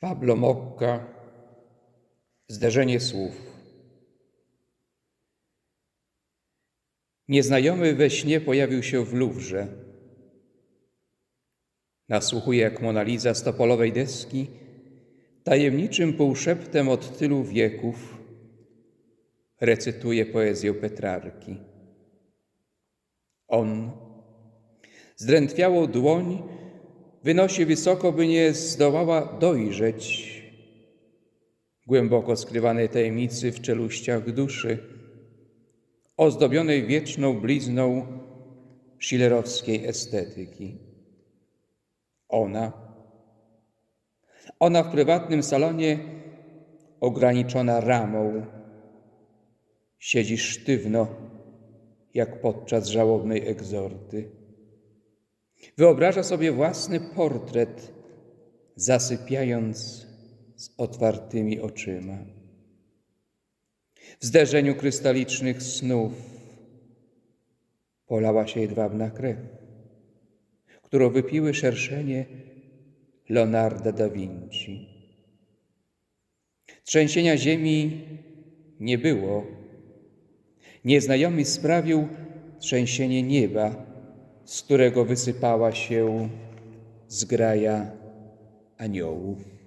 Pablo Mokka Zderzenie słów Nieznajomy we śnie pojawił się w Luwrze. Nasłuchuje jak Monaliza topolowej deski, tajemniczym półszeptem od tylu wieków recytuje poezję Petrarki. On zdrętwiałą dłoń wynosi wysoko, by nie zdołała dojrzeć głęboko skrywanej tajemnicy w czeluściach duszy, ozdobionej wieczną blizną schillerowskiej estetyki. Ona, ona w prywatnym salonie ograniczona ramą, siedzi sztywno, jak podczas żałobnej egzorty. Wyobraża sobie własny portret, zasypiając z otwartymi oczyma. W zderzeniu krystalicznych snów polała się jedwabna krew, którą wypiły szerszenie Leonarda da Vinci. Trzęsienia ziemi nie było. Nieznajomy sprawił trzęsienie nieba, z którego wysypała się zgraja aniołów.